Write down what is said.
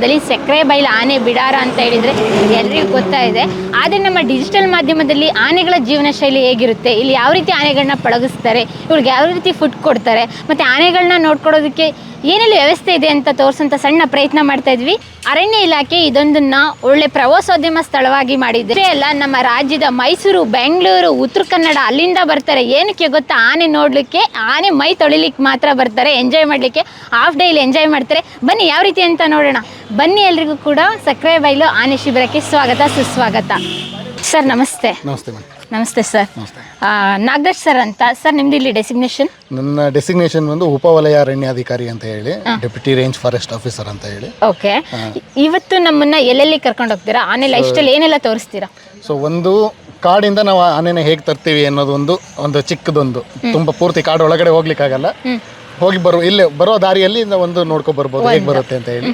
ಸಕ್ಕರೆ ಬೈಲ್ ಆನೆ ಬಿಡಾರ ಅಂತ ಹೇಳಿದ್ರೆ ಎಲ್ರಿಗೂ ಗೊತ್ತಾ ಇದೆ. ಆದ್ರೆ ನಮ್ಮ ಡಿಜಿಟಲ್ ಮಾಧ್ಯಮದಲ್ಲಿ ಆನೆಗಳ ಜೀವನ ಶೈಲಿ ಹೇಗಿರುತ್ತೆ? ಇಲ್ಲಿ ಯಾವ ರೀತಿ ಆನೆಗಳನ್ನ ಪಳಗಿಸ್ತಾರೆ? ಇವ್ರಿಗೆ ಯಾವ ರೀತಿ ಫುಡ್ ಕೊಡ್ತಾರೆ? ಮತ್ತೆ ಆನೆಗಳನ್ನ ನೋಡ್ಕೊಡೋದಕ್ಕೆ ಏನೆಲ್ಲ ವ್ಯವಸ್ಥೆ ಇದೆ ಅಂತ ತೋರಿಸೋಂಥ ಸಣ್ಣ ಪ್ರಯತ್ನ ಮಾಡ್ತಾ ಇದ್ವಿ. ಅರಣ್ಯ ಇಲಾಖೆ ಇದೊಂದನ್ನ ಒಳ್ಳೆ ಪ್ರವಾಸೋದ್ಯಮ ಸ್ಥಳವಾಗಿ ಮಾಡಿದ್ರೆ ಅಲ್ಲ ನಮ್ಮ ರಾಜ್ಯದ ಮೈಸೂರು, ಬೆಂಗಳೂರು, ಉತ್ತರ ಕನ್ನಡ ಅಲ್ಲಿಂದ ಬರ್ತಾರೆ. ಏನಕ್ಕೆ ಗೊತ್ತಾ? ಆನೆ ನೋಡ್ಲಿಕ್ಕೆ, ಆನೆ ಮೈ ತೊಳಿಲಿಕ್ಕೆ ಮಾತ್ರ ಬರ್ತಾರೆ. ಎಂಜಾಯ್ ಮಾಡಲಿಕ್ಕೆ ಹಾಫ್ ಡೇ ಇಲ್ಲಿ ಎಂಜಾಯ್ ಮಾಡ್ತಾರೆ. ಬನ್ನಿ, ಯಾವ ರೀತಿ ಅಂತ ನೋಡೋಣ. ಬನ್ನಿ ಎಲ್ರಿಗೂ ಕೂಡ ಸಕ್ಕರೆ ಬೈಲು ಆನೆ ಶಿಬಿರಕ್ಕೆ ಸ್ವಾಗತ, ಸುಸ್ವಾಗತ. ಸರ್, ನಮಸ್ತೆ. ನಮಸ್ತೆ ನಮಸ್ತೆ ಸರ್. ನಮಸ್ತೆ. ನಾಗರಾಜ್ ಸರ್ ಅಂತ. ಸರ್ ನಿಮ್ದು ಇಲ್ಲಿ ಡೆಸಿಗ್ನೇಷನ್ ನನ್ನ ಡೆಸಿಗ್ನೇಷನ್ ಒಂದು ಉಪವಲಯ ಅರಣ್ಯಾಧಿಕಾರಿ ಅಂತ ಹೇಳಿ ಡೆಪ್ಯೂಟಿ ರೇಂಜ್ ಫಾರೆಸ್ಟ್ ಆಫೀಸರ್ ಅಂತ ಹೇಳಿ. ಓಕೆ. ಇವತ್ತು ನಮ್ಮನ್ನ ಎಲ್ಲೆಲ್ಲಿ ಕರ್ಕೊಂಡು ಹೋಗ್ತೀರಾ? ಆನೆ ಲೈಫ್ ಸ್ಟೈಲ್ ಏನೆಲ್ಲ ತೋರಿಸ್ತೀರಾ? ಸೊ ಒಂದು ಕಾಡಿಂದ ನಾವು ಆನೆನ ಹೇಗೆ ತರ್ತೀವಿ ಅನ್ನೋದು ಒಂದು ಒಂದು ಚಿಕ್ಕದೊಂದು ತುಂಬಾ ಪೂರ್ತಿ ಕಾಡು ಒಳಗಡೆ ಹೋಗ್ಲಿಕ್ಕಾಗಲ್ಲ. ಹೋಗಿ ಬರೋ ಇಲ್ಲೇ ಬರೋ ದಾರಿಯಲ್ಲಿ ಒಂದು ನೋಡ್ಕೊ ಬರ್ಬೋದು ಹೇಗೆ ಬರುತ್ತೆ ಅಂತ ಹೇಳಿ.